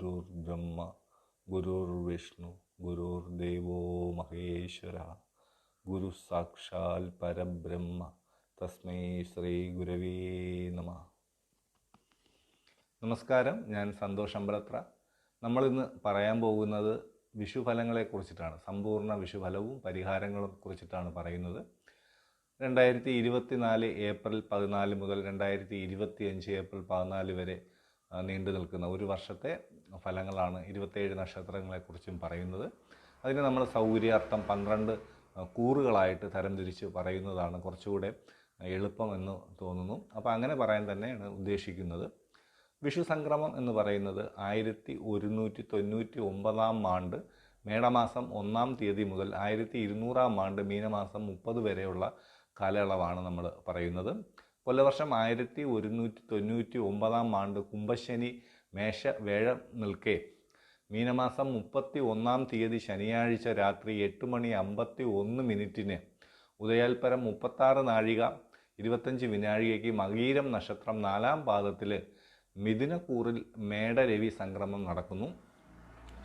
ഗുരുർ ബ്രഹ്മ ഗുരുർ വിഷ്ണു ഗുരുർ ദേവോ മഹേശ്വര ഗുരു സാക്ഷാൽ പരബ്രഹ്മ തസ്മൈ ശ്രീ ഗുരവേ നമ. നമസ്കാരം ഞാൻ സന്തോഷ് അമ്പലത്ര. നമ്മളിന്ന് പറയാൻ പോകുന്നത് വിഷുഫലങ്ങളെ കുറിച്ചിട്ടാണ്. സമ്പൂർണ വിഷുഫലവും പരിഹാരങ്ങളും കുറിച്ചിട്ടാണ് പറയുന്നത്. രണ്ടായിരത്തി ഇരുപത്തി നാല് ഏപ്രിൽ പതിനാല് മുതൽ രണ്ടായിരത്തി ഇരുപത്തി അഞ്ച് ഏപ്രിൽ പതിനാല് വരെ നീണ്ടു നിൽക്കുന്ന ഒരു വർഷത്തെ ഫലങ്ങളാണ് ഇരുപത്തേഴ് നക്ഷത്രങ്ങളെക്കുറിച്ചും പറയുന്നത്. അതിന് നമ്മൾ സൗകര്യാർത്ഥം പന്ത്രണ്ട് കൂറുകളായിട്ട് തരംതിരിച്ച് പറയുന്നതാണ് കുറച്ചുകൂടെ എളുപ്പമെന്ന് തോന്നുന്നു. അപ്പോൾ അങ്ങനെ പറയാൻ തന്നെയാണ് ഉദ്ദേശിക്കുന്നത്. വിഷു സംക്രമം എന്ന് പറയുന്നത് ആയിരത്തി ഒരുന്നൂറ്റി തൊണ്ണൂറ്റി ഒമ്പതാം ആണ്ട് മേടമാസം ഒന്നാം തീയതി മുതൽ ആയിരത്തി ഇരുന്നൂറാം ആണ്ട് മീനമാസം മുപ്പത് വരെയുള്ള കാലയളവാണ് നമ്മൾ പറയുന്നത്. കൊല്ലവർഷം ആയിരത്തി ഒരുന്നൂറ്റി തൊണ്ണൂറ്റി ഒമ്പതാം ആണ്ട് കുംഭശനി മേഷ വേഴ നിൽക്കെ. മീനമാസം മുപ്പത്തി ഒന്നാം തീയതി ശനിയാഴ്ച രാത്രി എട്ട് മണി അമ്പത്തി ഒന്ന് മിനിറ്റിന് ഉദയാൽപരം മുപ്പത്താറ് നാഴിക ഇരുപത്തഞ്ച് വിനാഴികയ്ക്ക് മകീരം നക്ഷത്രം നാലാം പാദത്തിൽ മിഥുനക്കൂറിൽ മേടരവി സംക്രമം നടക്കുന്നു.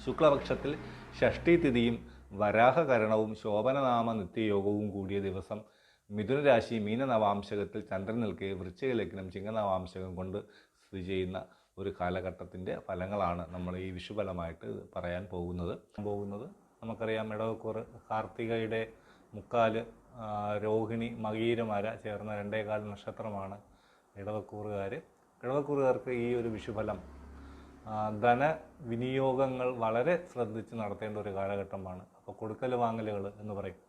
ശുക്ലപക്ഷത്തിൽ ഷഷ്ടി തിഥിയും വരാഹകരണവും ശോഭനനാമ നിത്യയോഗവും കൂടിയ ദിവസം മിഥുനരാശി മീനനവാംശകത്തിൽ ചന്ദ്രൻ നിൽക്കെ വൃശ്ചിക ലഗ്നം ചിങ്ങനവാംശകം കൊണ്ട് സ്ഥിതി ചെയ്യുന്ന ഒരു കാലഘട്ടത്തിന്റെ ഫലങ്ങളാണ് നമ്മൾ ഈ വിഷുഫലമായിട്ട് പറയാൻ പോകുന്നത്. പോകുന്നത് നമുക്കറിയാം ഇടവക്കൂർ കാർത്തികയുടെ മുക്കാൽ രോഹിണി മകീരമര ചേർന്ന രണ്ടേകാൽ നക്ഷത്രമാണ് ഇടവക്കൂറുകാർ ഇടവക്കൂറുകാർക്ക് ഈ ഒരു വിഷുഫലം ധന വിനിയോഗങ്ങൾ വളരെ ശ്രദ്ധിച്ച് നടത്തേണ്ട ഒരു കാലഘട്ടമാണ്. അപ്പോൾ കൊടുക്കൽ വാങ്ങലുകൾ എന്ന് പറയും.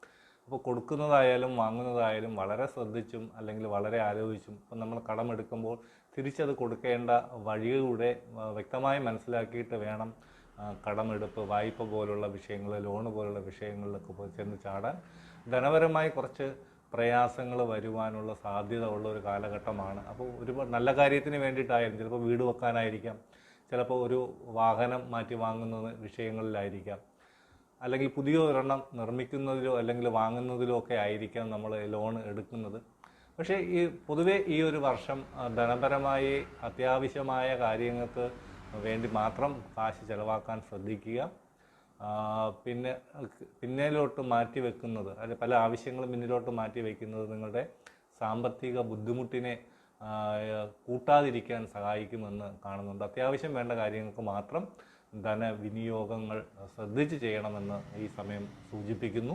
അപ്പോൾ കൊടുക്കുന്നതായാലും വാങ്ങുന്നതായാലും വളരെ ശ്രദ്ധിച്ചും അല്ലെങ്കിൽ വളരെ ആലോചിച്ചും ഇപ്പം നമ്മൾ കടമെടുക്കുമ്പോൾ തിരിച്ചത് കൊടുക്കേണ്ട വഴികളുടെ വ്യക്തമായി മനസ്സിലാക്കിയിട്ട് വേണം കടമെടുപ്പ് വായ്പ പോലുള്ള വിഷയങ്ങൾ ലോണ് പോലുള്ള വിഷയങ്ങളിലൊക്കെ പോയി ചെന്ന് ചാടാൻ. ധനപരമായി കുറച്ച് പ്രയാസങ്ങൾ വരുവാനുള്ള സാധ്യത ഉള്ള ഒരു കാലഘട്ടമാണ്. അപ്പോൾ ഒരു നല്ല കാര്യത്തിന് വേണ്ടിയിട്ടായാലും ചിലപ്പോൾ വീട് വെക്കാനായിരിക്കാം. ചിലപ്പോൾ ഒരു വാഹനം മാറ്റി വാങ്ങുന്ന വിഷയങ്ങളിലായിരിക്കാം. അല്ലെങ്കിൽ പുതിയ ഒരെണ്ണം നിർമ്മിക്കുന്നതിലോ അല്ലെങ്കിൽ വാങ്ങുന്നതിലോ ഒക്കെ ആയിരിക്കാം നമ്മൾ ലോൺ എടുക്കുന്നത്. പക്ഷേ ഈ പൊതുവേ ഈ ഒരു വർഷം ധനപരമായി അത്യാവശ്യമായ കാര്യങ്ങൾക്ക് വേണ്ടി മാത്രം കാശ് ചിലവാക്കാൻ ശ്രദ്ധിക്കുക. പിന്നെ പിന്നിലോട്ട് മാറ്റി വെക്കുന്നത് അല്ലെ പല ആവശ്യങ്ങളും പിന്നിലോട്ട് മാറ്റി വയ്ക്കുന്നത് നിങ്ങളുടെ സാമ്പത്തിക ബുദ്ധിമുട്ടിനെ കൂട്ടാതിരിക്കാൻ സഹായിക്കുമെന്ന് കാണുന്നുണ്ട്. അത്യാവശ്യം വേണ്ട കാര്യങ്ങൾക്ക് മാത്രം ധനവിനിയോഗങ്ങൾ ശ്രദ്ധിച്ച് ചെയ്യണമെന്ന് ഈ സമയം സൂചിപ്പിക്കുന്നു.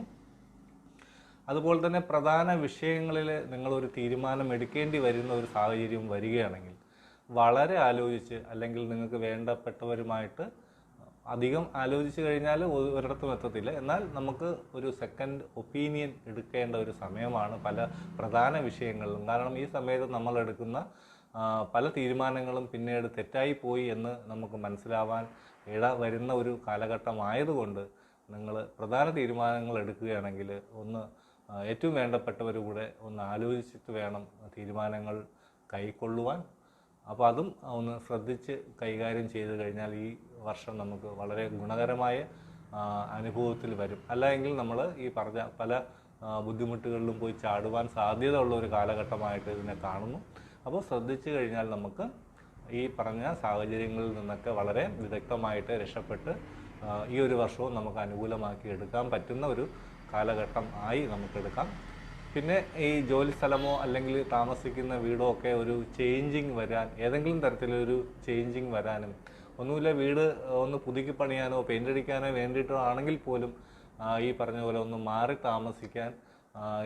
അതുപോലെ തന്നെ പ്രധാന വിഷയങ്ങളിൽ നിങ്ങളൊരു തീരുമാനം എടുക്കേണ്ടി വരുന്ന ഒരു സാഹചര്യം വരികയാണെങ്കിൽ വളരെ ആലോചിച്ച് അല്ലെങ്കിൽ നിങ്ങൾക്ക് വേണ്ടപ്പെട്ടവരുമായിട്ട് അധികം ആലോചിച്ച് കഴിഞ്ഞാൽ ഒരിടത്തും എത്തത്തില്ല. എന്നാൽ നമുക്ക് ഒരു സെക്കൻഡ് ഒപ്പീനിയൻ എടുക്കേണ്ട ഒരു സമയമാണ് പല പ്രധാന വിഷയങ്ങളിലും. കാരണം ഈ സമയത്ത് നമ്മൾ എടുക്കുന്ന പല തീരുമാനങ്ങളും പിന്നീട് തെറ്റായി പോയി എന്ന് നമുക്ക് മനസ്സിലാവാൻ ഇട വരുന്ന ഒരു കാലഘട്ടമായതുകൊണ്ട് നിങ്ങൾ പ്രധാന തീരുമാനങ്ങൾ എടുക്കുകയാണെങ്കിൽ ഒന്ന് ഏറ്റവും വേണ്ടപ്പെട്ടവരുകൂടെ ഒന്ന് ആലോചിച്ചിട്ട് വേണം തീരുമാനങ്ങൾ കൈക്കൊള്ളുവാൻ. അപ്പോൾ അതും ഒന്ന് ശ്രദ്ധിച്ച് കൈകാര്യം ചെയ്തു കഴിഞ്ഞാൽ ഈ വർഷം നമുക്ക് വളരെ ഗുണകരമായ അനുഭവത്തിൽ വരും. അല്ലെങ്കിൽ നമ്മൾ ഈ പറഞ്ഞ പല ബുദ്ധിമുട്ടുകളിലും പോയി ചാടുവാൻ സാധ്യത ഉള്ള ഒരു കാലഘട്ടമായിട്ട് ഇതിനെ കാണുന്നു. അപ്പോൾ ശ്രദ്ധിച്ചു കഴിഞ്ഞാൽ നമുക്ക് ഈ പറഞ്ഞ സാഹചര്യങ്ങളിൽ നിന്നൊക്കെ വളരെ വിദഗ്ധമായിട്ട് രക്ഷപ്പെട്ട് ഈ ഒരു വർഷവും നമുക്ക് അനുകൂലമാക്കി എടുക്കാൻ പറ്റുന്ന ഒരു കാലഘട്ടം ആയി നമുക്കെടുക്കാം പിന്നെ ഈ ജോലി സ്ഥലമോ അല്ലെങ്കിൽ താമസിക്കുന്ന വീടോ ഒക്കെ ഒരു ചേഞ്ചിങ് വരാൻ ഏതെങ്കിലും തരത്തിലൊരു ചേഞ്ചിങ് വരാനും ഒന്നുമില്ല വീട് ഒന്ന് പുതുക്കി പണിയാനോ പെയിന്റ് അടിക്കാനോ വേണ്ടിയിട്ടോ ആണെങ്കിൽ പോലും ഈ പറഞ്ഞ പോലെ ഒന്ന് മാറി താമസിക്കാൻ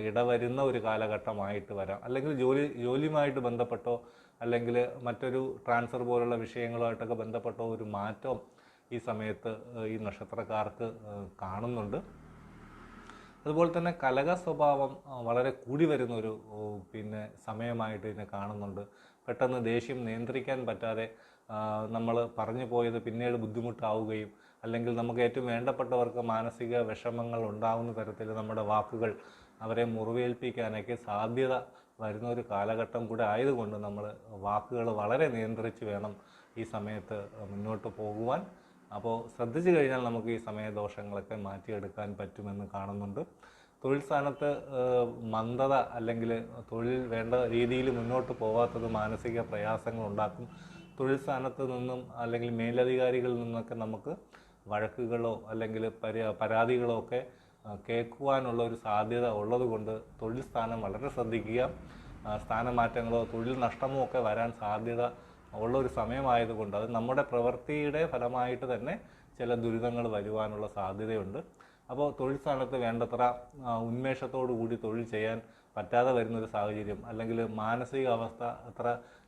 ഇടവരുന്ന ഒരു കാലഘട്ടമായിട്ട് വരാം. അല്ലെങ്കിൽ ജോലി ജോലിയുമായിട്ട് ബന്ധപ്പെട്ടോ അല്ലെങ്കിൽ മറ്റൊരു ട്രാൻസ്ഫർ പോലുള്ള വിഷയങ്ങളുമായിട്ടൊക്കെ ബന്ധപ്പെട്ടോ ഒരു മാറ്റം ഈ സമയത്ത് ഈ നക്ഷത്രക്കാർക്ക് കാണുന്നുണ്ട്. അതുപോലെ തന്നെ കലക സ്വഭാവം വളരെ കൂടി വരുന്ന ഒരു പിന്നെ സമയമായിട്ട് ഇതിനെ കാണുന്നുണ്ട്. പെട്ടെന്ന് ദേഷ്യം നിയന്ത്രിക്കാൻ പറ്റാതെ നമ്മൾ പറഞ്ഞു പോയത് പിന്നീട് ബുദ്ധിമുട്ടാവുകയും അല്ലെങ്കിൽ നമുക്ക് ഏറ്റവും വേണ്ടപ്പെട്ടവർക്ക് മാനസിക വിഷമങ്ങൾ ഉണ്ടാകുന്ന തരത്തിൽ നമ്മുടെ വാക്കുകൾ അവരെ മുറിവേൽപ്പിക്കാനൊക്കെ സാധ്യത വരുന്ന ഒരു കാലഘട്ടം കൂടെ ആയതുകൊണ്ട് നമ്മൾ വാക്കുകൾ വളരെ നിയന്ത്രിച്ച് വേണം ഈ സമയത്ത് മുന്നോട്ട് പോകുവാൻ. അപ്പോൾ ശ്രദ്ധിച്ചു കഴിഞ്ഞാൽ നമുക്ക് ഈ സമയദോഷങ്ങളൊക്കെ മാറ്റിയെടുക്കാൻ പറ്റുമെന്ന് കാണുന്നുണ്ട്. തൊഴിൽ സ്ഥാനത്ത് മന്ദത അല്ലെങ്കിൽ തൊഴിൽ വേണ്ട രീതിയിൽ മുന്നോട്ട് പോകാത്തത് മാനസിക പ്രയാസങ്ങൾ ഉണ്ടാക്കും. തൊഴിൽ സ്ഥാനത്ത് നിന്നും അല്ലെങ്കിൽ മേലധികാരികളിൽ നിന്നൊക്കെ നമുക്ക് വഴക്കുകളോ അല്ലെങ്കിൽ പരാ പരാതികളോ ഒക്കെ കേൾക്കുവാനുള്ള ഒരു സാധ്യത ഉള്ളതുകൊണ്ട് തൊഴിൽ സ്ഥാനം വളരെ ശ്രദ്ധിക്കുക. സ്ഥാനമാറ്റങ്ങളോ തൊഴിൽ നഷ്ടമോ ഒക്കെ വരാൻ സാധ്യത ഉള്ള ഒരു സമയമായതുകൊണ്ട് അത് നമ്മുടെ പ്രവൃത്തിയുടെ ഫലമായിട്ട് തന്നെ ചില ദുരിതങ്ങൾ വരുവാനുള്ള സാധ്യതയുണ്ട്. അപ്പോൾ തൊഴിൽ സ്ഥാനത്ത് വേണ്ടത്ര ഉന്മേഷത്തോടു കൂടി തൊഴിൽ ചെയ്യാൻ പറ്റാതെ വരുന്നൊരു സാഹചര്യം അല്ലെങ്കിൽ മാനസിക അവസ്ഥ അത്ര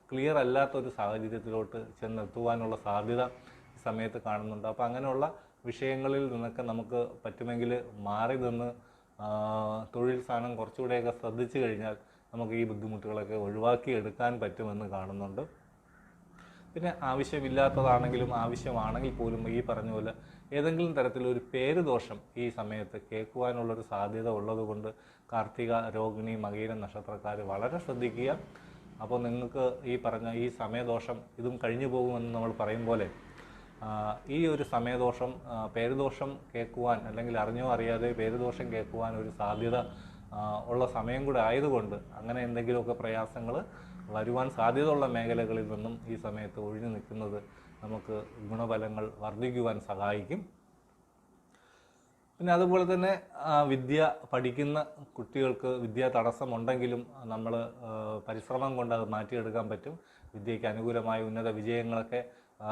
ക്ലിയർ അല്ലാത്തൊരു സാഹചര്യത്തിലോട്ട് ചെന്നെത്തുവാനുള്ള സാധ്യത സമയത്ത് കാണുന്നുണ്ട്. അപ്പോൾ അങ്ങനെയുള്ള വിഷയങ്ങളിൽ നിന്നൊക്കെ നമുക്ക് പറ്റുമെങ്കിൽ മാറി നിന്ന് തൊഴിൽ സ്ഥാനം കുറച്ചുകൂടെയൊക്കെ ശ്രദ്ധിച്ചു കഴിഞ്ഞാൽ നമുക്ക് ഈ ബുദ്ധിമുട്ടുകളൊക്കെ ഒഴിവാക്കി എടുക്കാൻ പറ്റുമെന്ന് കാണുന്നുണ്ട്. പിന്നെ ആവശ്യമില്ലാത്തതാണെങ്കിലും ആവശ്യമാണെങ്കിൽ പോലും ഈ പറഞ്ഞ പോലെ ഏതെങ്കിലും തരത്തിലൊരു പേര് ദോഷം ഈ സമയത്ത് കേൾക്കുവാനുള്ളൊരു സാധ്യത ഉള്ളതുകൊണ്ട് കാർത്തിക രോഹിണി മകീര നക്ഷത്രക്കാർ വളരെ ശ്രദ്ധിക്കുക. അപ്പോൾ നിങ്ങൾക്ക് ഈ പറഞ്ഞ ഈ സമയദോഷം ഇതും കഴിഞ്ഞു പോകുമെന്ന് നമ്മൾ പറയും പോലെ ഈ ഒരു സമയദോഷം പേരുദോഷം കേൾക്കുവാൻ അല്ലെങ്കിൽ അറിഞ്ഞോ അറിയാതെ പേരുദോഷം കേൾക്കുവാൻ ഒരു സാധ്യത ഉള്ള സമയം കൂടെ ആയതുകൊണ്ട് അങ്ങനെ എന്തെങ്കിലുമൊക്കെ പ്രയാസങ്ങൾ വരുവാൻ സാധ്യതയുള്ള മേഖലകളിൽ നിന്നും ഈ സമയത്ത് ഒഴിഞ്ഞു നിൽക്കുന്നത് നമുക്ക് ഗുണഫലങ്ങൾ വർദ്ധിക്കുവാൻ സഹായിക്കും. പിന്നെ അതുപോലെ തന്നെ വിദ്യ പഠിക്കുന്ന കുട്ടികൾക്ക് വിദ്യാ തടസ്സമുണ്ടെങ്കിലും നമ്മൾ പരിശ്രമം കൊണ്ട് അത് മാറ്റിയെടുക്കാൻ പറ്റും. വിദ്യയ്ക്ക് അനുകൂലമായ ഉന്നത വിജയങ്ങളൊക്കെ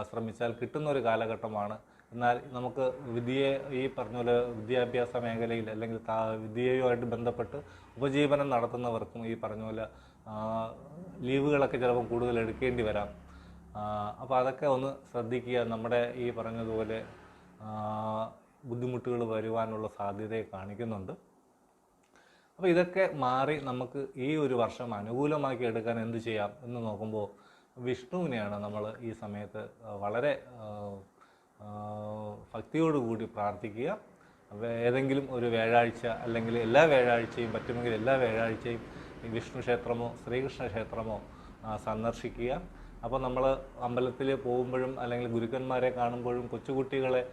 ശ്രമിച്ചാൽ കിട്ടുന്ന ഒരു കാലഘട്ടമാണ്. എന്നാൽ നമുക്ക് വിദ്യയെ ഈ പറഞ്ഞ പോലെ വിദ്യാഭ്യാസ മേഖലയിൽ അല്ലെങ്കിൽ വിദ്യയുമായിട്ട് ബന്ധപ്പെട്ട് ഉപജീവനം നടത്തുന്നവർക്കും ഈ പറഞ്ഞ പോലെ ലീവുകളൊക്കെ ചിലപ്പോൾ കൂടുതൽ എടുക്കേണ്ടി വരാം. അപ്പോൾ അതൊക്കെ ഒന്ന് ശ്രദ്ധിക്കുക. നമ്മുടെ ഈ പറഞ്ഞതുപോലെ ബുദ്ധിമുട്ടുകൾ വരുവാനുള്ള സാധ്യതയെ കാണിക്കുന്നുണ്ട്. അപ്പോൾ ഇതൊക്കെ മാറി നമുക്ക് ഈ ഒരു വർഷം അനുകൂലമാക്കി എടുക്കാൻ എന്ത് ചെയ്യാം എന്ന് നോക്കുമ്പോൾ വിഷ്ണുവിനെയാണ് നമ്മൾ ഈ സമയത്ത് വളരെ ഭക്തിയോടുകൂടി പ്രാർത്ഥിക്കുക. ഏതെങ്കിലും ഒരു വ്യാഴാഴ്ച അല്ലെങ്കിൽ എല്ലാ വ്യാഴാഴ്ചയും പറ്റുമെങ്കിൽ എല്ലാ വ്യാഴാഴ്ചയും വിഷ്ണു ക്ഷേത്രമോ ശ്രീകൃഷ്ണ ക്ഷേത്രമോ സന്ദർശിക്കുക. അപ്പോൾ നമ്മൾ അമ്പലത്തിൽ പോകുമ്പോഴും അല്ലെങ്കിൽ ഗുരുക്കന്മാരെ കാണുമ്പോഴും കൊച്ചുകുട്ടികളെ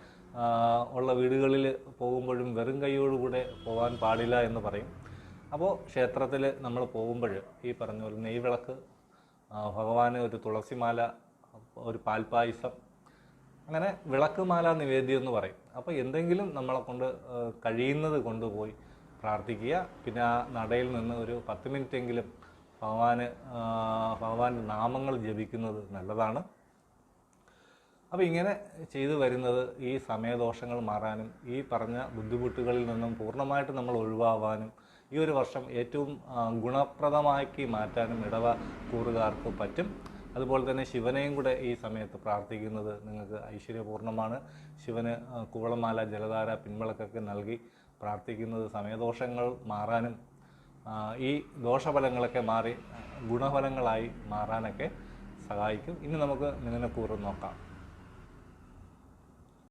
ഉള്ള വീടുകളിൽ പോകുമ്പോഴും വെറും കൈയോടുകൂടെ പോകാൻ പാടില്ല എന്ന് പറയും. അപ്പോൾ ക്ഷേത്രത്തിൽ നമ്മൾ പോകുമ്പോൾ ഈ പറഞ്ഞ പോലെ നെയ്വിളക്ക് ഭഗവാന് ഒരു തുളസിമാല ഒരു പാൽപായസം അങ്ങനെ വിളക്കുമാല നിവേദ്യം എന്ന് പറയും. അപ്പോൾ എന്തെങ്കിലും നമ്മളെ കൊണ്ട് കഴിയുന്നത് കൊണ്ടുപോയി പ്രാർത്ഥിക്കുക. പിന്നെ ആ നടയിൽ നിന്ന് ഒരു പത്ത് മിനിറ്റെങ്കിലും ഭഗവാന് ആ, ഭഗവാന്റെ നാമങ്ങൾ ജപിക്കുന്നത് നല്ലതാണ്. അപ്പോൾ ഇങ്ങനെ ചെയ്തു വരുന്നത് ഈ സമയദോഷങ്ങൾ മാറാനും ഈ പറഞ്ഞ ബുദ്ധിമുട്ടുകളിൽ നിന്നും പൂർണമായിട്ട് നമ്മൾ ഒഴിവാവാനും ഈ ഒരു വർഷം ഏറ്റവും ഗുണപ്രദമാക്കി മാറ്റാനും ഇടവ കൂറുകാർക്ക് പറ്റും. അതുപോലെ തന്നെ ശിവനെയും കൂടെ ഈ സമയത്ത് പ്രാർത്ഥിക്കുന്നത് നിങ്ങൾക്ക് ഐശ്വര്യപൂർണമാണ് ശിവന് കുവളമാല ജലധാര പിൻവിളക്കൊക്കെ നൽകി പ്രാർത്ഥിക്കുന്നത് സമയദോഷങ്ങൾ മാറാനും ഈ ദോഷഫലങ്ങളൊക്കെ മാറി ഗുണഫലങ്ങളായി മാറാനൊക്കെ സഹായിക്കും. ഇനി നമുക്ക് നിങ്ങനെ കൂറ് നോക്കാം.